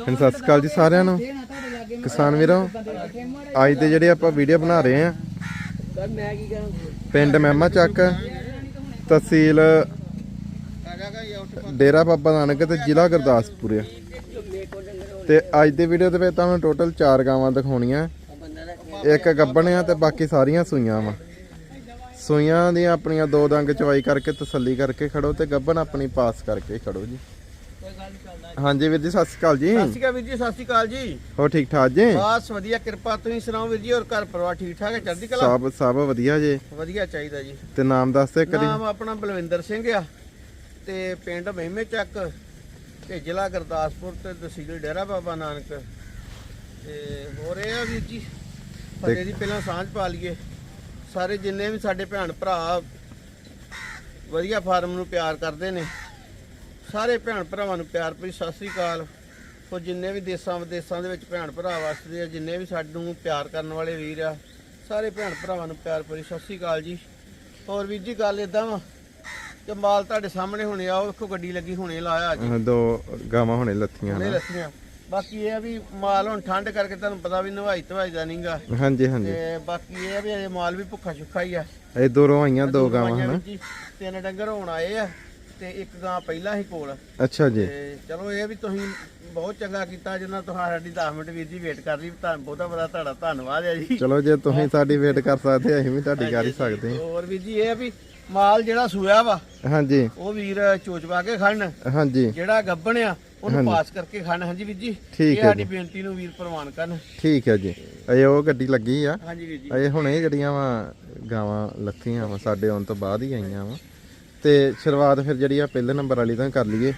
ਹਾਂਜੀ, ਸਤਿ ਸ਼੍ਰੀ ਅਕਾਲ ਜੀ ਸਾਰਿਆਂ ਨੂੰ। ਕਿਸਾਨ ਵੀਰੋ, ਅੱਜ ਦੇ ਜਿਹੜੇ ਆਪਾਂ ਵੀਡੀਓ ਬਣਾ ਰਹੇ ਆ ਪਿੰਡ ਮਹਿਮਾ ਚੱਕ, ਤਹਿਸੀਲ ਡੇਰਾ ਬਾਬਾ ਨਾਨਕ ਤੇ ਜ਼ਿਲ੍ਹਾ ਗੁਰਦਾਸਪੁਰ ਆ। ਤੇ ਅੱਜ ਦੇ ਵੀਡੀਓ ਦੇ ਵਿੱਚ ਤੁਹਾਨੂੰ ਟੋਟਲ 4 ਗਾਵਾਂ ਦਿਖਾਉਣੀਆਂ। ਇੱਕ ਗੱਬਣ ਆ ਤੇ ਬਾਕੀ ਸਾਰੀਆਂ ਸੂਈਆਂ ਵਾ। ਸੂਈਆਂ ਦੀਆਂ ਆਪਣੀਆਂ ਦੋ ਦੰਗ ਚਵਾਈ ਕਰਕੇ ਤਸੱਲੀ ਕਰਕੇ ਖੜੋ ਤੇ ਗੱਬਣ ਆਪਣੀ ਪਾਸ ਕਰਕੇ ਖੜੋ ਜੀ। ਹਾਂਜੀ ਵੀਰ ਜੀ ਸਤਿ ਸ਼੍ਰੀ ਅਕਾਲ ਜੀ। ਸਤਿ ਸ਼੍ਰੀ ਅਕਾਲ ਵੀਰ ਜੀ ਸਤਿ ਸ਼੍ਰੀ ਅਕਾਲ ਜੀ। ਹੋ ਠੀਕ ਠਾਕ ਜੀ? ਬਸ ਵਧੀਆ ਕਿਰਪਾ ਤੁਸੀਂ ਸੁਣਾਓ ਵੀਰ ਜੀ ਹੋਰ ਘਰ ਪਰਿਵਾਰ ਠੀਕ ਠਾਕ ਹੈ ਚੜ੍ਹਦੀ ਕਲਾ? ਸਭ ਸਭ ਵਧੀਆ ਜੀ। ਵਧੀਆ ਚਾਹੀਦਾ ਜੀ। ਤੇ ਨਾਮ ਦੱਸ ਦੇ ਕਰੀ ਨਾਮ ਆਪਣਾ ਬਲਵਿੰਦਰ ਸਿੰਘ ਆ ਤੇ ਪਿੰਡ ਮਹਿਮੇ ਚੱਕ ਤੇ ਜ਼ਿਲ੍ਹਾ ਗੁਰਦਾਸਪੁਰ ਤੇ ਤਹਿਸੀਲ ਡੇਰਾ ਬਾਬਾ ਨਾਨਕ। ਤੇ ਹੋ ਰਹੇ ਆ ਵੀਰ ਜੀ ਫਤਿਹ ਦੀ ਪਹਿਲਾਂ ਸਾਂਝ ਪਾ ਲਈਏ। ਸਾਰੇ ਜਿੰਨੇ ਵੀ ਸਾਡੇ ਭੈਣ ਭਰਾ ਵਧੀਆ ਫਾਰਮ ਨੂੰ ਪਿਆਰ ਕਰਦੇ ਨੇ। ਸਾਰੇ ਭੈਣ ਭਰਾਵਾਂ ਨੂੰ ਪਿਆਰ ਭਰੀ ਸਤਿ ਸ੍ਰੀ ਅਕਾਲ। ਉਹ ਜਿੰਨੇ ਵੀ ਦੇਸਾਂ ਵਿਦੇਸਾਂ ਦੇ ਵਿੱਚ ਭੈਣ ਭਰਾ ਵਸਦੇ ਆ ਜਿੰਨੇ ਵੀ ਸਾਨੂੰ ਪਿਆਰ ਕਰਨ ਵਾਲੇ ਵੀਰ ਆ ਸਾਰੇ ਭੈਣ ਭਰਾਵਾਂ ਨੂੰ ਪਿਆਰ ਭਰੀ ਸਤਿ ਸ੍ਰੀ ਅਕਾਲ ਜੀ। ਹੋਰ ਵੀਰ ਜੀ ਗੱਲ ਇਦਾਂ ਵਾ ਕਿ ਮਾਲ ਤੁਹਾਡੇ ਸਾਹਮਣੇ ਹੁਣੇ ਆ ਉਹ ਵੇਖੋ ਗੱਡੀ ਲੱਗੀ ਹੁਣੇ ਲਾਇਆ ਜੀ ਅਹ ਦੋ ਗਾਵਾਂ ਹੁਣੇ ਲੱਥੀਆਂ ਨਾ। ਬਾਕੀ ਇਹ ਆ ਵੀ ਮਾਲ ਹੁਣ ਠੰਡ ਕਰਕੇ ਤੁਹਾਨੂੰ ਪਤਾ ਵੀ ਨਵਾਈ ਧਵਾਈ ਦਾ ਨਹੀਂਗਾ ਹਾਂਜੀ ਹਾਂਜੀ। ਤੇ ਬਾਕੀ ਇਹ ਆ ਵੀ ਅਜੇ ਮਾਲ ਵੀ ਭੁੱਖਾ ਸੁੱਖਾ ਹੀ ਆ। ਇਹ ਦੂਰੋਂ ਆਈਆਂ ਦੋ ਗਾਵਾਂ ਹਨਾ। ਤਿੰਨ ਡੰਗਰ ਹੋਣ ਆਏ ਆ। ਤੇ ਇੱਕ ਗਾਂ ਪਹਿਲਾਂ ਹੀ ਕੋਲ। ਅੱਛਾ ਜੀ। ਤੇ ਚਲੋ ਇਹ ਵੀ ਤੁਸੀਂ ਬਹੁਤ ਚੰਗਾ ਕੀਤਾ ਜਿੰਨਾ ਤੁਹਾਡੀ 10 ਮਿੰਟ ਵੀਰ ਜੀ ਵੇਟ ਕਰ ਲਈ ਤਾਂ ਬਹੁਤਾ ਬੜਾ ਤੁਹਾਡਾ ਧੰਨਵਾਦ ਹੈ ਜੀ। ਚਲੋ ਜੇ ਤੁਸੀਂ ਸਾਡੀ ਵੇਟ ਕਰ ਸਕਦੇ ਅਸੀਂ ਵੀ ਤੁਹਾਡੀ ਕਰ ਹੀ ਸਕਦੇ ਹੋਰ ਵੀਰ ਜੀ ਇਹ ਆ ਵੀ ਮਾਲ ਜਿਹੜਾ ਸੂਇਆ ਵਾ ਹਾਂ ਹਾਂਜੀ। ਉਹ ਵੀਰ ਚੋਚ ਪਾ ਕੇ ਖੜਨ। ਹਾਂਜੀ। ਜਿਹੜਾ ਗੱਬਣ ਆ ਉਹਨੂੰ। ਪਾਸ ਕਰਕੇ ਖੜਨ। ਹਾਂਜੀ ਵੀਰ ਜੀ ਠੀਕ ਇਹ ਹੈ ਸਾਡੀ। ਬੇਨਤੀ ਨੂੰ ਵੀਰ ਪ੍ਰਵਾਨ ਕਰਨ। ਠੀਕ ਹੈ ਜੀ। ਅਜੇ ਉਹ ਗੱਡੀ ਲੱਗੀ ਆ। ਹਾਂਜੀ ਵੀਰ ਜੀ। ਅਜੇ ਹੁਣੇ ਜਿਹੜੀਆਂ ਵਾ ਗਾਵਾਂ ਲੱਥੀਆਂ ਵਾ ਸਾਡੇ ਆਉਣ ਤੋਂ ਬਾਅਦ ਹੀ ਆਈਆਂ ਵਾ। ਤੇ ਸ਼ੁਰੂਆਤ ਫਿਰ ਜਿਹੜੀ ਆ ਪਹਿਲੇ ਨੰਬਰ ਵਾਲੀ ਤੋਂ ਕਰ ਲਈਏ।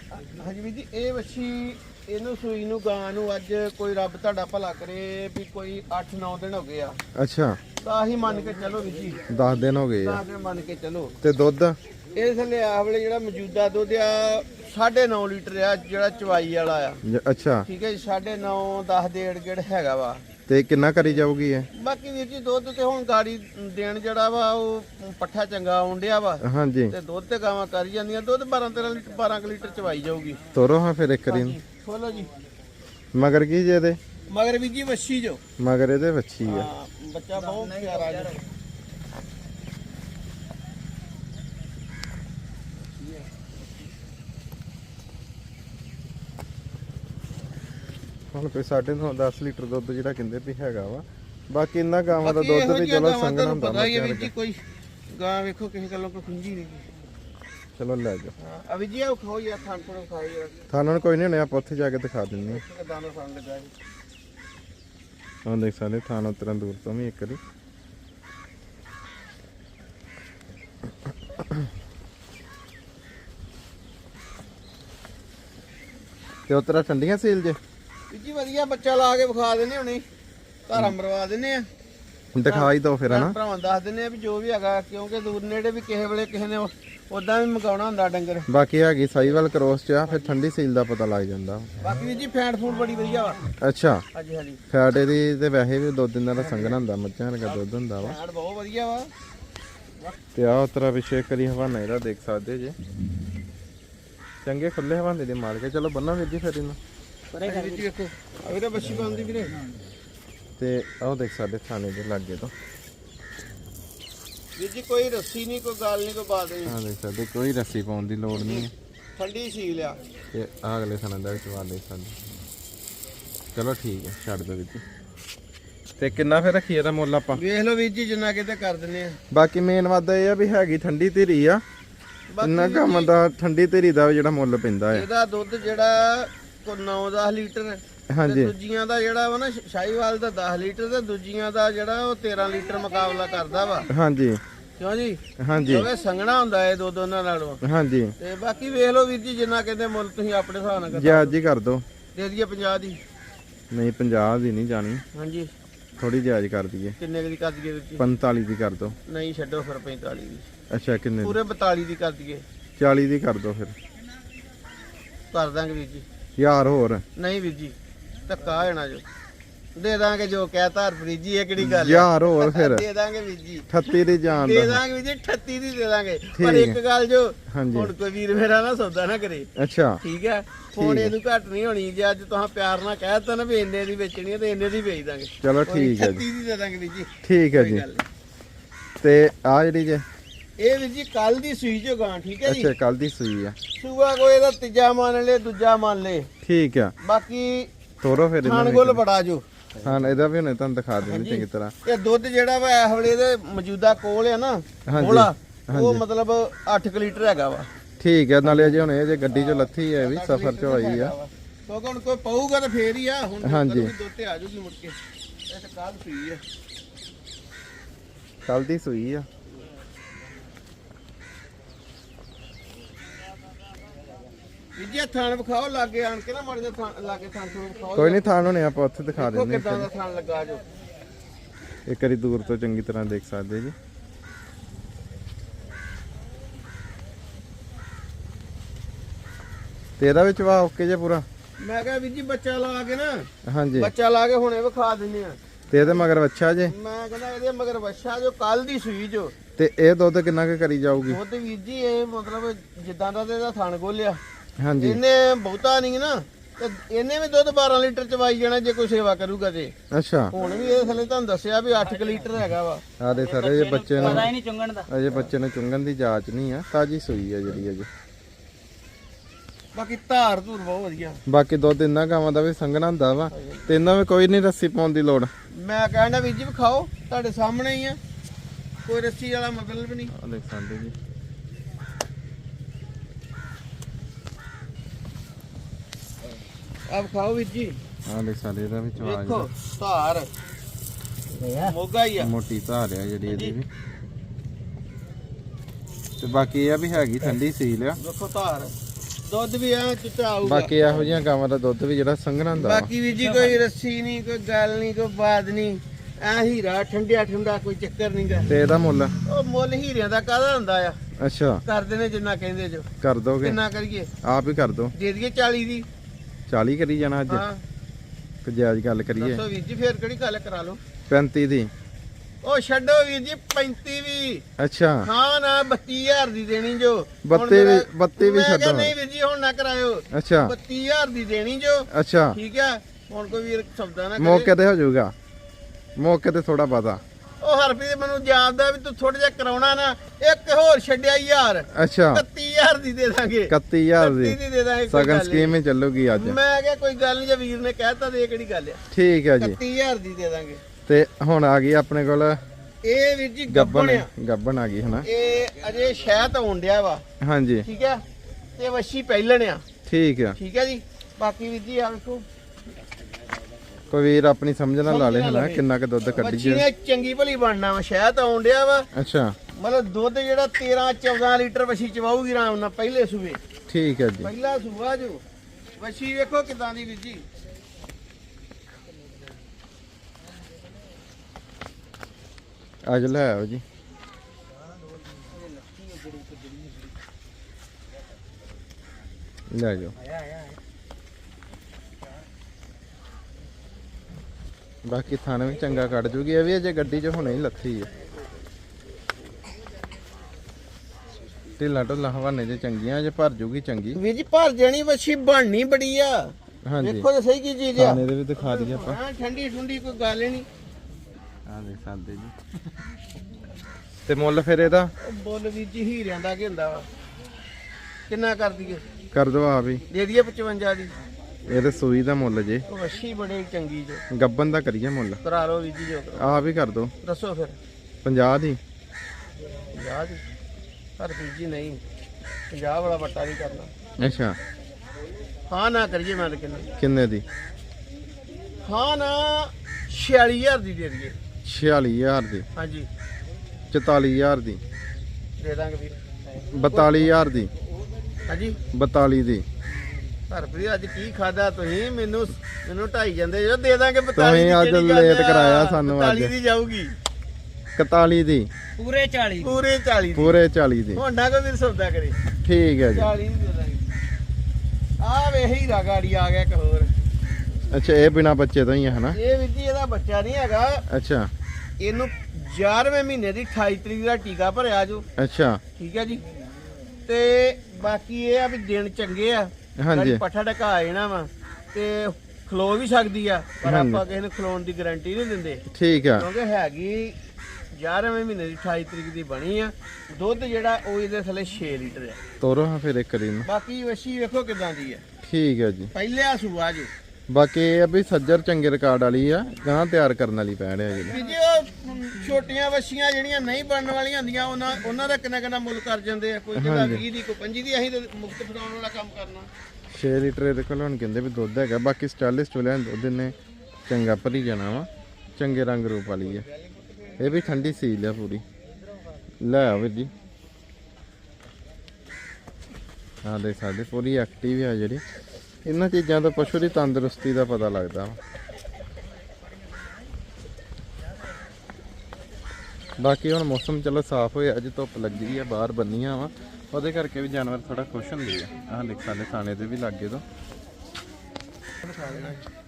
ਹਾਂਜੀ ਵੀਰ ਜੀ ਇਹ ਵੱਛੀ ਇਹਨੂੰ ਸੂਈ ਨੂੰ ਗਾਂ ਨੂੰ ਅੱਜ ਕੋਈ ਰੱਬ ਤੁਹਾਡਾ ਭਲਾ ਕਰੇ ਵੀ ਕੋਈ 8-9 ਦਿਨ ਹੋ ਗਏ ਆ। ਅੱਛਾ। ਤਾਂ ਹੀ ਮੰਨ ਕੇ ਚੱਲੋ ਵੀਰ ਜੀ। 10 ਦਿਨ ਹੋ ਗਏ ਆ। ਤਾਂ ਮੰਨ ਕੇ ਚੱਲੋ। ਤੇ ਦੁੱਧ? ਇਹ ਥੱਲੇ ਆ ਵੇਲੇ ਜਿਹੜਾ ਮੌਜੂਦਾ ਦੁੱਧ ਆ 9.5 ਲੀਟਰ ਆ ਜਿਹੜਾ ਚਵਾਈ ਵਾਲਾ ਆ। ਅੱਛਾ। ਠੀਕ ਹੈ ਜੀ 9.5 10 ਡੇਢ ਗੇੜ ਹੈਗਾ ਵਾ। ਤੇ ਕਿੰਨਾ ਕਰੀ ਜਾਊਗੀ ਇਹ? ਬਾਕੀ ਵੀਰ ਜੀ ਦੁੱਧ ਤੇ ਹੁਣ ਗਾੜੀ ਦੇਣ ਜਿਹੜਾ ਵਾ ਉਹ ਪੱਠਾ ਚੰਗਾ ਆਉਂਦਿਆ ਵਾ। ਹਾਂਜੀ। ਤੇ ਦੁੱਧ ਤੇ ਗਾਵਾਂ ਕਰ ਜਾਂਦੀਆਂ ਦੁੱਧ 12 13 ਲੀਟਰ 12 ਕੁ ਲੀਟਰ ਚਵਾਈ ਜਾਊਗੀ। ਤੋਰੋ ਹਾਂ ਫਿਰ ਇੱਕ ਰੀ ਖੋਲੋ ਜੀ। ਮਗਰ ਕੀ ਜੇ ਇਹਦੇ? ਮਗਰ ਵੀ ਜੀ ਵੱਛੀ ਜੋ। ਮਗਰ ਇਹਦੇ ਵੱਛੀ ਆ। ਬੱਚਾ ਬਹੁਤ ਪਿਆਰਾ ਜੀ। ਹੁਣ ਕੋਈ ਸਾਡੇ ਤੋਂ 10 ਲੀਟਰ ਦੁੱਧ ਜਿਹੜਾ ਕਹਿੰਦੇ ਵੀ ਹੈਗਾ ਵਾ। ਬਾਕੀ ਇੰਨਾ ਗਾਵਾਂ ਦਾ ਦੁੱਧ ਵੀ ਚਲੋ ਸੰਗਣਾ ਹੁੰਦਾ ਪਤਾ ਹੀ ਹੈ ਮੱਝਾਂ ਵੀਰ ਜੀ ਕੋਈ ਗਾਂ ਵੇਖੋ ਕਿਸੇ ਗੱਲੋਂ ਕੋਈ ਖੁੰਝੀ ਨਹੀਂ ਚਲੋ ਲੈ ਜਾਓ। ਅਭੀ ਜੀ ਉਹ ਖਾਓ ਯਾਰ ਖਾਣ ਕੋਲ ਖਾਈ ਯਾਰ। ਤੁਹਾਨੂੰ ਕੋਈ ਨਹੀਂ ਹੋਣੇ ਆਪਾਂ ਉੱਥੇ ਜਾ ਕੇ ਦਿਖਾ ਦਿੰਨੇ ਆ ਦਾਣਾ ਖਾਣ ਲੱਗਾ ਹਾਂ ਦੇਖ ਸਕਦੇ ਥਾਣਾ ਦੂਰ ਤੋਂ ਵੀ ਇੱਕ ਵਾਰੀ। ਤੇ ਉਤਰਾ ਠੰਡੀਆਂ ਸੀਲ ਜੇ? ਜੀ ਵਧੀਆ ਬੱਚਾ ਲਾ ਕੇ ਵਿਖਾ ਦਿੰਨੇ ਹੁਣੇ। ਧਾਰਾ ਮਰਵਾ ਦਿੰਨੇ ਆ। ਦਿਖਾਈ ਦੋ ਫਿਰ ਹਨਾ? ਭਰਾਵਾਂ ਦੱਸ ਦਿੰਨੇ ਆ ਵੀ ਜੋ ਵੀ ਹੈਗਾ ਕਿਉਂਕਿ ਦੂਰ ਨੇੜੇ ਵੀ ਕਿਸੇ ਵੇਲੇ ਕਿਸੇ ਨੇ ਉਦਾਂ ਵੀ ਮਗਾਉਣਾ ਹੁੰਦਾ ਡੰਗਰ। ਬਾਕੀ ਹੈਗੀ ਸਾਈਵਾਲ ਕ੍ਰੋਸ ਚ ਆ ਫਿਰ ਠੰਡੀ ਸੀਲ ਦਾ ਪਤਾ ਲੱਗ ਜਾਂਦਾ। ਬਾਕੀ ਵੀਰ ਜੀ ਫੈਟ ਫੂਡ ਬੜੀ ਵਧੀਆ ਵਾ। ਅੱਛਾ। ਹਾਂਜੀ ਹਾਂਜੀ। ਫੈਟ ਇਹਦੀ ਤੇ ਵੈਸੇ ਵੀ ਦੋ ਦਿਨਾਂ ਦਾ ਸੰਗਣਾ ਹੁੰਦਾ ਮੱਝਾਂ ਵਰਗਾ ਦੁੱਧ ਹੁੰਦਾ ਵਾ। ਫੈਟ ਬਹੁਤ ਵਧੀਆ ਵਾ। ਤੇ ਆ ਉਤਰਾ ਵਿਸ਼ੇ ਕਰੀ ਹਵਾਨਾ ਇਹਦਾ ਦੇਖ ਸਕਦੇ ਜੇ। ਚੰਗੇ ਖੁੱਲੇ ਹਵਾਨੇ ਦੇ ਮਾਰ ਕੇ ਚਲੋ ਬੰਨਾ ਵੀਰ ਜੀ ਫਿਰ ਇਹਨੂੰ। ਵੇਖੋ ਤਾਂ ਵੀਰੇ। ਆਹ ਦੇਖ ਸਾਡੇ ਥਾਣੇ ਦੇ ਲਾਗੇ ਤੋਂ। ਵੀਰ ਜੀ ਕੋਈ ਰੱਸੀ ਨਹੀਂ ਕੋਈ ਗੱਲ ਨਹੀਂ ਕੋਈ ਬਾਤ ਨਹੀਂ। ਆਹ ਦੇਖ ਸਕਦੇ ਕੋਈ ਰੱਸੀ ਪਾਉਣ ਦੀ ਲੋੜ ਨਹੀਂ ਹੈ। ਠੰਡੀ ਸੀਲ ਆ। ਤੇ ਆਹ ਅਗਲੇ ਥਾਣੇ ਦਾ ਵਿੱਚ ਵਾਲ ਸਕਦੇ ਚਲੋ ਠੀਕ ਹੈ ਛੱਡ ਦੋ ਵੀਰ ਜੀ। ਤੇ ਕਿੰਨਾ ਫਿਰ ਰੱਖੀਏ ਦਾ ਮੁੱਲ ਆਪਾਂ? ਵੇਖ ਲਓ ਵੀਰ ਜੀ ਜਿੰਨਾ ਕਿਤੇ ਕਰ ਦਿੰਨੇ ਆ। ਬਾਕੀ ਮੇਨ ਵਾਦਾ ਇਹ ਆ ਵੀ ਹੈਗੀ ਠੰਡੀ ਧੀਰੀ ਆ। ਬਾਕੀ ਇੰਨਾ ਕੰਮ ਦਾ ਠੰਡੀ ਧੀਰੀ ਦਾ ਵੀ ਜਿਹੜਾ ਮੁੱਲ ਪੈਂਦਾ ਹੈ ਇਹਦਾ ਦੁੱਧ ਜਿਹੜਾ 9-10 ਲੀਟਰ ਤੇ ਹਾਂਜੀ। ਦੂਜੀਆਂ ਦਾ ਜਿਹੜਾ ਵਾ ਨਾ ਸ਼ਾਹੀਵਾਲ ਦਾ 10 ਲੀਟਰ ਤੇ ਦੂਜੀਆਂ ਦਾ ਜਿਹੜਾ ਉਹ 13 ਲੀਟਰ ਮੁਕਾਬਲਾ ਕਰਦਾ ਵਾ। ਹਾਂਜੀ। ਕਿਉਂ ਜੀ? ਹਾਂਜੀ। ਕਿਉਂਕਿ ਸੰਘਣਾ ਹੁੰਦਾ ਇਹ ਦੋ ਦੋਨਾਂ ਨਾਲੋਂ। ਹਾਂਜੀ। ਤੇ ਬਾਕੀ ਵੇਖ ਲਓ ਵੀਰ ਜੀ ਜਿੰਨਾ ਕਹਿੰਦੇ ਮੁੱਲ ਤੁਸੀਂ ਆਪਣੇ ਹਿਸਾਬ ਨਾਲ ਕਰੋ। ਜੀ ਅੱਜ ਹੀ ਕਰ ਦੋ ਦੇ ਦਈਏ 50 ਦੀ। ਨਹੀਂ 50 ਦੀ ਨਹੀਂ ਜਾਣੀ। ਹਾਂਜੀ। ਥੋੜੀ ਜਾਇਜ਼ ਕਰ ਦਈਏ। ਕਿੰਨੇ ਦੀ ਕਰ ਦਈਏ ਵੀਰ ਜੀ? 45 ਦੀ ਕਰ ਦੋ ਨਹੀਂ ਛੱਡੋ ਫਿਰ 45 ਦੀ। ਅੱਛਾ ਕਿੰਨੇ? ਪੂਰੇ 42 ਦੀ ਕਰ ਦਈਏ। 40 ਦੀ ਕਰ ਦੋ ਫਿਰ। ਕਰ ਦਾਂਗੇ ਵੀਰ ਜੀ। ਯਾਰ ਹੋਰ। ਨਹੀਂ ਵੀਰ ਜੀ ਧੱਕਾ ਹੋ ਜਾਣਾ ਜੋ। ਦੇ ਦਾਂਗੇ ਜੋ ਕਹਿਤਾ ਹਰਪ੍ਰੀਤ ਜੀ ਇਹ ਕਿਹੜੀ ਗੱਲ ਹੈ? ਯਾਰ ਹੋਰ ਫਿਰ। ਦੇ ਦਾਂਗੇ ਵੀਰ ਜੀ। 38 ਦੀ ਜਾਨ ਦੇ ਦਾ। ਦਾਂਗੇ ਵੀਰ ਜੀ 38 ਦੀ ਦੇ ਦਾਂਗੇ। ਠੀਕ ਪਰ ਹੈ। ਇੱਕ ਗੱਲ ਜੋ ਹਾਂਜੀ। ਹੁਣ ਕੋਈ ਵੀਰ ਮੇਰਾ ਨਾ ਸੌਦਾ ਨਾ ਕਰੇ। ਅੱਛਾ। ਠੀਕ ਹੈ? ਹੁਣ। ਇਹਨੂੰ ਘੱਟ ਨਹੀਂ ਹੋਣੀ ਜੇ ਅੱਜ ਤੁਸੀਂ ਪਿਆਰ ਨਾਲ ਕਹਿ ਦਿੱਤਾ ਨਾ ਵੀ ਇੰਨੇ ਦੀ ਵੇਚਣੀ ਹੈ ਤੇ ਇੰਨੇ ਦੀ ਵੇਚ ਦਾਂਗੇ। ਚਲੋ ਠੀਕ ਹੈ ਜੀ। 38 ਦੀ ਦੇ ਦਾਂਗੇ ਵੀਰ ਜੀ। ਠੀਕ ਹੈ ਕੋਈ ਜੀ। ਗੱਲ ਨਹੀਂ। ਤੇ ਆ ਜਿਹੜੀ ਜੇ ਇਹ ਵੀਰ ਜੀ ਕੱਲ ਦੀ ਸੂਈ ਚੋਂ ਗਾਂ ਠੀਕ ਹੈ ਜੀ? ਅੱਛਾ ਕੱਲ ਦੀ ਸੂਈ ਆ। ਸੂਆ ਕੋਈ ਇਹਦਾ ਤੀਜਾ ਮੰਨ ਲੈ ਦੂਜਾ ਮੰਨ ਲੈ। ਠੀਕ ਆ। ਬਾਕੀ ਤੋਰੋ ਫਿਰ ਇਹਨਾਂ ਨੂੰ ਗੁੱਲ ਬੜਾ ਜੋ। ਹਾਂ ਇਹਦਾ ਵੀ ਹੁਣੇ ਤੁਹਾਨੂੰ ਦਿਖਾ ਦਿੰਦੇ ਚੰਗੀ ਤਰ੍ਹਾਂ। ਇਹ ਦੁੱਧ ਜਿਹੜਾ ਵਾ ਇਸ ਵੇਲੇ ਇਹਦੇ ਮੌਜੂਦਾ ਕੋਲ ਆ ਨਾ ਕੋਲਾ ਉਹ। ਮਤਲਬ 8 ਲੀਟਰ ਹੈਗਾ ਵਾ। ਠੀਕ ਹੈ ਨਾਲੇ ਅਜੇ ਹੁਣੇ ਜੇ ਗੱਡੀ ਚੋਂ ਲੱਥੀ ਹੈ ਵੀ ਸਫ਼ਰ ਚ ਹੋਈ ਆ। ਕਿਉਂਕਿ ਹੁਣ ਕੋਈ ਪਊਗਾ ਤਾਂ ਫੇਰ ਹੀ ਆ ਹੁਣ ਜੋ ਹਾਂਜੀ। ਦੁੱਧ ਤੇ ਆ ਜੂਗੀ ਮੁੜ ਕੇ। ਇਹ ਤਾਂ ਕੱਲ ਸੂਈ ਆ। ਕੱਲ ਦੀ ਸੂਈ ਆ। ਵੀ ਜੀ ਇਹ ਥਾਣ ਵਿਖਾਓ ਲਾਗੇ ਆਣ ਕੇ ਨਾ ਮਾੜੇ ਜਿਹਾ ਥਾਣ ਲਾਗੇ ਥਾਣ ਥੂਣ ਵਿਖਾਓ। ਕੋਈ ਨਹੀਂ ਥਾਣ ਹੁਣੇ ਆਪਾਂ ਉੱਥੇ ਦਿਖਾ ਦੇਖੋ ਦਿੰਦੇ ਕਿਦਾਂ ਹਾਂ ਦਾ ਥਾਣ ਲੱਗਾ ਜੋ। ਇੱਕ ਵਾਰੀ ਦੂਰ ਤੋਂ ਚੰਗੀ ਤਰ੍ਹਾਂ ਦੇਖ ਸਕਦੇ ਜੀ। ਤੇ ਇਹਦਾ ਵਿੱਚ ਵਾ ਓਕੇ ਜੇ ਪੂਰਾ। ਮੈਂ ਕਿਹਾ ਵੀ ਜੀ ਬੱਚਾ ਲਾ ਕੇ ਨਾ ਹਾਂਜੀ। ਬੱਚਾ ਲਾ ਕੇ ਹੁਣੇ ਵਿਖਾ ਦਿੰਦੇ ਆ ਤੇ ਇਹਦੇ ਮਗਰ ਬੱਚਾ ਜੇ। ਮੈਂ ਕਹਿੰਦਾ ਇਹਦੇ ਮਗਰ ਬੱਚਾ ਜੋ ਕੱਲ ਦੀ ਸੂਈ ਜੋ। ਤੇ ਇਹ ਦੁੱਧ ਕਿੰਨਾ ਕੁ ਕਰੀ ਜਾਊਗੀ? ਦੁੱਧ ਵੀਰ ਜੀ ਇਹ ਮਤਲਬ ਜਿੱਦਾਂ ਦਾ ਤੇ ਇਹਦਾ ਥਣ ਗੋਲਿਆ। ਹਾਂਜੀ। ਇਹਨੇ ਬਹੁਤਾ ਨਹੀਂ ਨਾ ਤੇ ਇਹਨੇ ਵੀ ਦੁੱਧ 12 ਲੀਟਰ ਚਵਾਈ ਜਾਣਾ ਜੇ ਕੋਈ ਸੇਵਾ ਕਰੂਗਾ ਤੇ। ਅੱਛਾ। ਹੁਣ ਵੀ ਇਹ ਥੱਲੇ ਤੁਹਾਨੂੰ ਦੱਸਿਆ ਵੀ 8 ਲੀਟਰ ਹੈਗਾ ਵਾ। ਆਦੇ ਸਾਰੇ ਜੇ ਬੱਚੇ ਨੂੰ ਪਤਾ ਹੀ ਨਹੀਂ ਚੁੰਗਣ ਦਾ। ਅਜੇ ਬੱਚੇ ਨੂੰ ਚੁੰਗਣ ਦੀ ਜਾਂਚ ਨਹੀਂ ਆ ਤਾਜੀ ਸੂਈ ਆ ਜਿਹੜੀ ਅਜੇ। ਬਾਕੀ ਧਾਰ ਧੂਰ ਬਹੁਤ ਵਧੀਆ। ਬਾਕੀ ਦੁੱਧ ਇੰਨਾ ਗਾਵਾਂ ਦਾ ਵੀ ਸੰਘਣਾ ਹੁੰਦਾ ਵਾ ਤੇ ਇਹਨਾਂ ਵਿੱਚ ਕੋਈ ਨਹੀਂ ਰੱਸੀ ਪਾਉਣ ਦੀ ਲੋੜ। ਮੈਂ ਕਹਿੰਦਾ ਵੀਰ ਜੀ ਵਿਖਾਓ ਤੁਹਾਡੇ ਸਾਹਮਣੇ ਹੀ ਆ। ਕੋਈ ਰੱਸੀ ਵਾਲਾ ਮਤਲਬ ਨਹੀਂ। ਆ ਦੇਖ ਸਕਦੇ ਜੀ। ਆ ਵਿਖਾਓ ਵੀਰ ਜੀ। ਆ ਦੇਖ ਸਕਦੇ ਇਹਦਾ ਵਿੱਚ ਆਵਾਜ਼ ਦੇਖੋ ਧਾਰ। ਮੋਗਾ ਹੀ ਆ। ਮੋਟੀ ਧਾਰ ਆ ਜਿਹੜੀ ਇਹਦੀ ਵੀ। ਤੇ ਬਾਕੀ ਇਹ ਆ ਵੀ ਹੈਗੀ ਠੰਡੀ ਸੀਲ ਆ। ਦੇਖੋ ਧਾਰ। ਦੁੱਧ ਵੀ ਆ ਚਿੱਟਾ ਆਊਗਾ। ਬਾਕੀ ਇਹੋ ਜਿਹੀਆਂ ਗਾਵਾਂ ਦਾ ਦੁੱਧ ਵੀ ਜਿਹੜਾ ਸੰਘਣਾ ਹੁੰਦਾ ਵਾ। ਬਾਕੀ ਵੀਰ ਜੀ ਕੋਈ ਰੱਸੀ ਨਹੀਂ ਕੋਈ ਗੱਲ ਨਹੀਂ ਕੋਈ ਬਾਤ ਨਹੀਂ। ਐ ਹੀਰਾ ਠੰਡਿਆ ਠੰਡਾ ਕੋਈ ਚੱਕਰ ਨਹੀਂਗਾ ਤੇ ਇਹਦਾ ਮੁੱਲ? ਉਹ ਮੁੱਲ ਹੀਰਿਆਂ ਦਾ ਕਾਹਦਾ ਹੁੰਦਾ ਆ? ਅੱਛਾ। ਕਰਦੇ ਨੇ ਜਿੰਨਾ ਕਹਿੰਦੇ ਜੋ। ਕਰ ਦੋਗੇ? ਕਿੰਨਾ ਕਰੀਏ? ਆਪ ਹੀ ਕਰ ਦੋ। ਦੇ ਦਈਏ 40 ਦੀ। 40 ਕਰੀ ਜਾਣਾ ਅੱਜ। ਹਾਂ। ਤੇ ਜਾਇਜ਼ ਗੱਲ ਕਰੀਏ। ਦੱਸੋ ਵੀਰ ਜੀ ਫੇਰ ਕਿਹੜੀ ਗੱਲ ਕਰਾ ਲਓ? 35 ਦੀ। ਉਹ ਛੱਡੋ ਵੀਰ ਜੀ 35 ਵੀ। ਅੱਛਾ। ਹਾਂ ਨਾ 32000 ਦੀ ਦੇਣੀ ਜੋ। ਹੁਣ 32 ਵੀ ਮੇਰਾ- 32 ਵੀ ਛੱਡੋ। ਨਹੀਂ ਵੀਰ ਜੀ ਹੁਣ ਨਾ ਕਰਾਇਓ। ਅੱਛਾ। 32000 ਦੀ ਦੇਣੀ ਜੋ। ਅੱਛਾ। ਠੀਕ ਹੈ ਹੁਣ ਕੋਈ ਵੀਰ ਸੌਦਾ ਨਾ ਮੌਕੇ ਤੇ ਹੋ ਜਾਊਗਾ। ਮੌਕੇ ਤੇ ਥੋੜਾ ਪਤਾ ਉਹ ਹਰਪ੍ਰੀਤ ਮੈਨੂੰ ਜਾਣਦਾ ਵੀ ਤੂੰ ਥੋੜਾ ਜਿਹਾ ਕਰਾਉਣਾ ਨਾ। ਇੱਕ ਹੋਰ ਛੱਡਿਆ ਯਾਰ ਅੱਛਾ। 31000 ਦੀ ਦੇ ਦਾਂਗੇ। 31000 30 ਦੀ। ਦੀ ਦੇ ਦਾਂਗੇ ਕੋਈ ਸਗਨ ਗੱਲ ਨੀ। ਸਕੀਮ ਹੀ ਚੱਲੂਗੀ ਅੱਜ। ਮੈਂ ਕਿਹਾ ਕੋਈ ਗੱਲ ਨਹੀਂ ਜੇ ਵੀਰ ਨੇ ਕਹਿਤਾ ਤੇ ਇਹ ਕਿਹੜੀ ਗੱਲ ਆ? ਠੀਕ ਹੈ ਜੀ। 31000 ਦੀ ਦੇ ਦਾਂਗੇ। ਤੇ ਹੁਣ ਆ ਗਈ ਆਪਣੇ ਕੋਲ। ਇਹ ਵੀਰ ਜੀ ਗੱਬਣ ਗੱਬਣ ਆ। ਗੱਬਣ ਆ ਗਈ ਹਨਾ? ਇਹ ਅਜੇ ਸ਼ਹਿਦ ਆਉਣ ਡਿਆ ਵਾ। ਹਾਂਜੀ। ਠੀਕ ਹੈ ਤੇ ਵੱਛੀ ਪਹਿਲਣ ਆ। ਠੀਕ ਆ। ਠੀਕ ਹੈ ਜੀ। ਬਾਕੀ ਵੀਰ ਜੀ ਆ ਵੇਖੋ। ਕੋਈ ਵੀਰ ਆਪਣੀ ਸਮਝ ਨਾਲ ਲਾ ਲੇ ਹਨਾ। ਕਿੰਨਾ ਕੁ ਦੁੱਧ ਕੱਢੀ ਵੱਛੀ ਜੇ ਨੇ ਚੰਗੀ ਭਲੀ ਬਣਨਾ ਵਾ। ਸ਼ਹਿਦ ਆਉਣ ਡਿਆ ਵਾ। ਅੱਛਾ। ਮਤਲਬ ਦੁੱਧ ਜਿਹੜਾ 13 14 ਲੀਟਰ ਵੱਛੀ ਚਵਾਊਗੀ ਆਰਾਮ ਨਾਲ ਪਹਿਲੇ ਸੂਬੇ ਠੀਕ ਹੈ ਜੀ। ਪਹਿਲਾ ਸੂਆ ਜੋ ਵੱਛੀ ਵੇਖੋ ਕਿਦਾਂ ਦੀ ਵੀਰ ਜੀ ਅੱਜ ਲੈ ਆਓ ਜੀ। ਲੈ ਜਾਓ। ਬਾਕੀ ਥਾਣੇ ਵੀ ਚੰਗਾ ਕੱਢ ਜੂਗੀ ਇਹ ਵੀ ਅਜੇ ਗੱਡੀ 'ਚ ਹੁਣੇ ਹੀ ਲੱਥੀ ਹੈ। ਢਿੱਲਾ ਢੁੱਲਾ ਹਵਾਨੇ 'ਚ ਚੰਗੀਆਂ ਜੇ ਭਰ ਜੂਗੀ ਚੰਗੀ। ਵੀਰ ਜੀ ਭਰ ਜਾਣੀ ਵੱਛੀ ਬਣਨੀ ਬੜੀ ਆ। ਹਾਂਜੀ। ਵੇਖੋ ਤਾਂ ਸਹੀ ਕੀ ਚੀਜ਼ ਆ। ਥਾਣੇ ਦੇ ਵੀ ਦਿਖਾ ਦਈਏ ਆਪਾਂ। ਹਾਂ ਠੰਡੀ ਠੰਡੀ ਕੋਈ ਗੱਲ ਹੀ ਨਹੀਂ। ਆ ਦੇਖ ਸਕਦੇ ਜੀ। ਤੇ ਮੁੱਲ ਫਿਰ ਇਹਦਾ? ਉਹ ਬੁੱਲ ਵੀਰ ਜੀ ਹੀਰਿਆਂ ਦਾ ਕੀ ਹੁੰਦਾ ਵਾ? ਕਿੰਨਾ ਕਰ ਦਈਏ? ਕਰ ਦੋ ਆ ਵੀ ਦੇ ਦਈਏ 55 ਦੀ ਇਹਦੇ ਸੂਈ ਦਾ ਮੁੱਲ ਜੇ। ਉਹ ਵੱਛੀ ਬੜੀ ਚੰਗੀ ਜੋ। ਗੱਬਨ ਦਾ ਕਰੀਏ ਮੁੱਲ। ਕਰਾ ਲਓ ਵੀਰ ਜੀ ਜੋ ਕਰੋ। ਆ ਵੀ ਕਰ ਦੋ। ਦੱਸੋ ਫਿਰ। 50 ਦੀ। 50 ਦੀ। ਪਰ ਵੀਰ ਜੀ ਨਹੀਂ। 50 ਵਾਲਾ ਵੱਟਾ ਨਹੀਂ ਕਰਨਾ। ਅੱਛਾ। ਹਾਂ ਨਾ ਕਰੀਏ ਮੈਂ ਕਿੰਨਾ ਕਿੰਨੇ ਦੀ? ਹਾਂ ਨਾ 46000 ਦੀ ਦੇ ਦਈਏ। 46000 ਦੀ। ਹਾਂਜੀ। 44000 ਦੀ। ਦੇ ਦਾਂਗੇ ਵੀਰ। 42000 ਦੀ। ਹਾਂਜੀ। 42 ਦੀ। ਹਰਪ੍ਰੀਤ ਅੱਜ ਕੀ ਖਾਦਾ ਤੁਸੀਂ? ਮੈਨੂੰ ਮੈਨੂੰ ਢਾਈ ਜਾਂਦੇ ਜੋ ਦੇ ਦਾਂਗੇ 42 ਤੁਸੀਂ ਦੀ ਅੱਜ ਗੱਲ late ਆ? ਕਰਾਇਆ ਸਾਨੂੰ ਅੱਜ। 42 ਦੀ ਜਾਊਗੀ। 41 ਦੀ। ਪੂਰੇ 40 ਪੂਰੇ 40 ਦੀ। ਪੂਰੇ 40 ਦੀ। ਹੁਣ ਨਾ ਕੋਈ ਵੀਰ ਸੌਦਾ ਕਰੇ। ਠੀਕ ਹੈ ਜੀ। 40 ਦੀ ਦੇ ਦਾਂਗੇ ਆ ਵੇ ਹੀਰਾ ਗਾੜੀ ਆ ਗਿਆ ਇੱਕ ਹੋਰ। ਅੱਛਾ ਇਹ ਬਿਨਾ ਬੱਚੇ ਤੋਂ ਹੀ ਹੈ ਹਨਾ? ਇਹ ਵੀਰ ਜੀ ਦਾ ਬੱਚਾ ਨਹੀਂ ਹੈਗਾ। ਅੱਛਾ। ਇਹਨੂੰ 11ਵੇਂ ਮਹੀਨੇ ਦੀ 28 ਤਰੀਕ ਦਾ ਟੀਕਾ ਭਰਿਆ ਜੋ। ਅੱਛਾ। ਠੀਕ ਹੈ ਜੀ। ਤੇ ਬਾਕੀ ਇਹ ਆ ਵੀ ਦਿਨ ਚੰਗੇ ਆ। ਹਾਂਜੀ। ਪੱਠਾ ਢਕਾ ਜਾਣਾ ਵਾ। ਤੇ ਖਲੋ ਵੀ ਸਕਦੀ ਆ ਪਰ। ਆਪਾਂ ਕਿਸੇ ਨੂੰ ਖਲੋਣ ਦੀ ਗਾਰੰਟੀ ਨਹੀਂ ਦਿੰਦੇ। ਠੀਕ ਆ। ਕਿਉਂਕਿ ਹੈਗੀ 11ਵੇਂ ਮਹੀਨੇ ਦੀ 28 ਤਰੀਕ ਦੀ ਬਣੀ ਆ। ਦੁੱਧ ਜਿਹੜਾ ਉਹ ਇਹਦੇ ਥੱਲੇ 6 ਲੀਟਰ ਆ। ਤੋਰੋ ਹਾਂ ਫਿਰ ਇੱਕ ਦਿਨ। ਬਾਕੀ ਵਸ਼ੀ ਵੇਖੋ ਕਿਦਾਂ ਦੀ ਆ। ਠੀਕ ਹੈ ਜੀ। ਪਹਿਲਿਆ ਸੂਆ ਜੋ। ਬਾਕੀ ਇਹ ਆ ਵੀ ਸੱਜਰ ਚੰਗੇ ਰਿਕਾਰਡ ਵਾਲੀ ਆ ਗਾਂ ਤਿਆਰ ਕਰਨ ਵਾਲੀ ਪੈਣ ਹੈ ਜੀ ਜੇ ਉਹ ਛੋਟੀਆਂ ਵਸ਼ੀਆਂ ਜਿਹੜੀਆਂ ਨਹੀਂ ਬਣਨ ਵਾਲੀਆਂ ਹੁੰਦੀਆਂ ਉਹਨਾਂ ਉਹਨਾਂ ਦਾ ਕਿੰਨਾ ਕਿੰਨਾ ਮੁੱਲ ਕਰ ਜਾਂਦੇ ਆ। ਕੋਈ ਜਿਹੜਾ 20 ਦੀ ਕੋਈ 25 ਦੀ ਅਸੀਂ ਤਾਂ ਮੁਫਤ ਫਸਾਉਣ ਵਾਲਾ ਕੰਮ ਕਰਨਾ। 6 ਲੀਟਰ ਇਹਦੇ ਕੋਲ ਹੁਣ ਕਹਿੰਦੇ ਵੀ ਦੁੱਧ ਹੈਗਾ। ਬਾਕੀ ਸਟਾਲਿਸ ਚੁਲਿਆਂ ਦੁੱਧ ਨੇ ਚੰਗਾ ਭਰੀ ਜਾਣਾ ਵਾ। ਚੰਗੇ ਰੰਗ ਰੂਪ ਵਾਲੀ ਹੈ ਇਹ ਵੀ ਠੰਡੀ ਸੀਲ ਆ ਪੂਰੀ। ਲੈ ਆਓ ਵੀਰ ਜੀ। ਆ ਦੇ ਸਾਡੇ ਪੂਰੀ ਐਕਟਿਵ ਆ ਜਿਹੜੀ। ਇਹਨਾਂ ਚੀਜ਼ਾਂ ਤੋਂ ਪਸ਼ੂ ਦੀ ਤੰਦਰੁਸਤੀ ਦਾ ਪਤਾ ਲੱਗਦਾ ਬਾਕੀ ਹੁਣ ਮੌਸਮ ਚਲੋ ਸਾਫ਼ ਹੋਇਆ ਅੱਜ ਧੁੱਪ ਲੱਗੀ ਆ ਬਾਹਰ ਬੰਨੀਆਂ ਵਾ। ਉਹਦੇ ਕਰਕੇ ਵੀ ਜਾਨਵਰ ਥੋੜਾ ਖੁਸ਼ ਹੁੰਦੇ ਆ। ਆਹ ਲਿਖ ਸਾਡੇ ਥਾਣੇ ਤੇ ਵੀ ਲੱਗੇ ਤੋਂ।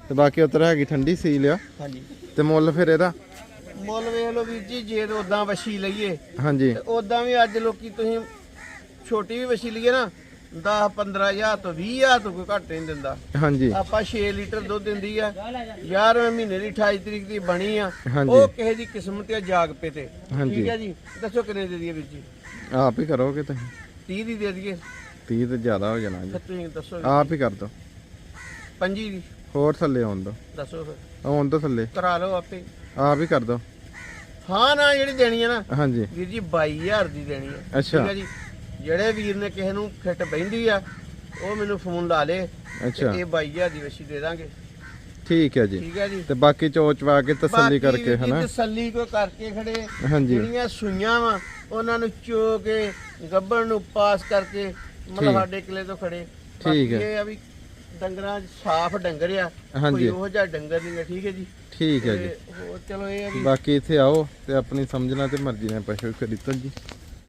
ਤੇ ਬਾਕੀ ਉਤਰ ਹੈਗੀ ਠੰਡੀ ਸੀਲ ਆ। ਹਾਂਜੀ। ਤੇ ਮੁੱਲ ਫਿਰ ਇਹਦਾ? ਮੁੱਲ ਵੇਖ ਲਓ ਵੀਰ ਜੀ ਜੇ ਤਾਂ ਉਦਾਂ ਵਸ਼ੀ ਲਈਏ ਹਾਂਜੀ। ਤੇ ਉਦਾਂ ਵੀ ਅੱਜ ਲੋਕੀ ਤੁਸੀਂ ਛੋਟੀ ਵੀ ਵਸ਼ੀ ਲਈਏ ਨਾ 10 15000 ਤੋਂ 20000 ਤੋਂ ਕੋਈ ਘੱਟ ਨਹੀਂ ਦਿੰਦਾ। ਹਾਂਜੀ। ਆਪਾਂ 6 ਲੀਟਰ ਦੁੱਧ ਦਿੰਦੀ ਆ 11ਵੇਂ ਮਹੀਨੇ ਦੀ 28 ਤਰੀਕ ਦੀ ਬਣੀ ਆ। ਉਹ ਕਿਸੇ ਦੀ ਕਿਸਮਤ ਆ ਜਾਗ ਪੇ ਤੇ। ਠੀਕ ਹੈ ਜੀ? ਦੱਸੋ ਕਿੰਨੇ ਦੇ ਦਈਏ ਵੀਰ ਜੀ? ਆਪ ਹੀ ਕਰੋਗੇ ਤੁਸੀਂ। 30 ਦੀ ਦੇ ਦਈਏ। 30 ਤੇ ਜ਼ਿਆਦਾ ਹੋ ਜਾਣਾ ਜੀ। ਤੁਸੀਂ ਦੱਸੋ ਆਪ ਹੀ ਕਰ ਦੋ 25 ਦੀ। ਹੋਰ ਥੱਲੇ ਆਉਣ ਦੋ ਦੱਸੋ ਫਿਰ। ਆਉਣ ਦੋ ਥੱਲੇ। ਕਰਾ ਲਓ ਆਪੇ। ਆਪ ਹੀ ਕਰ ਦੋ। ਹਾਂ ਨਾ ਜਿਹੜੀ ਦੇਣੀ ਆ ਨਾ ਹਾਂਜੀ। ਵੀਰ ਜੀ 22000 ਦੀ ਦੇਣੀ ਆ। ਅੱਛਾ। ਠੀਕ ਹੈ ਜੀ। ਜਿਹੜੇ ਵੀਰ ਨੇ ਕਿਸੇ ਨੂੰ ਫਿੱਟ ਬਹਿੰਦੀ ਆ ਉਹ ਮੈਨੂੰ ਫੋਨ ਲਾ ਲੇ ਅੱਛਾ। ਇਹ 22000 ਦੀ ਵਸ਼ੀ ਦੇ ਦਾਂਗੇ। ਠੀਕ ਹੈ ਜੀ। ਠੀਕ ਹੈ ਜੀ। ਤੇ ਬਾਕੀ ਚੋਚ ਵਾ ਕੇ ਤਸੱਲੀ ਬਾਕੀ ਕਰਕੇ ਵੀਰ ਜੀ ਹਨਾ? ਤਸੱਲੀ ਕੋ ਕਰਕੇ ਖੜੇ। ਹਾਂਜੀ। ਜਿਹੜੀਆਂ ਸੂਈਆਂ ਵਾ ਉਹਨਾਂ ਨੂੰ ਚੋ ਕੇ ਗੱਬੜ ਨੂੰ ਪਾਸ ਕਰਕੇ ਠੀਕ। ਮਤਲਬ ਸਾਡੇ ਕਿਲੇ ਤੋਂ ਖੜੇ। ਠੀਕ ਬਾਕੀ ਹੈ। ਇਹ ਆ ਵੀ ਡੰਗਰਾਂ 'ਚ ਸਾਫ਼ ਡੰਗਰ ਆ। ਹਾਂਜੀ। ਕੋਈ ਉਹ ਜਿਹਾ ਡੰਗਰ ਨਹੀਂ ਗਾ, ਠੀਕ ਹੈ ਜੀ। ਠੀਕ ਹੈ ਜੀ। ਤੇ ਹੋਰ ਚਲੋ ਇਹ ਆ ਵੀ ਬਾਕੀ ਇੱਥੇ ਆਓ ਤੇ ਆਪਣੀ ਸਮਝਣਾ ਤੇ ਮਰਜ਼ੀ ਨਾਲ ਪਸ਼ੂ ਖਰੀਦੋ ਜੀ।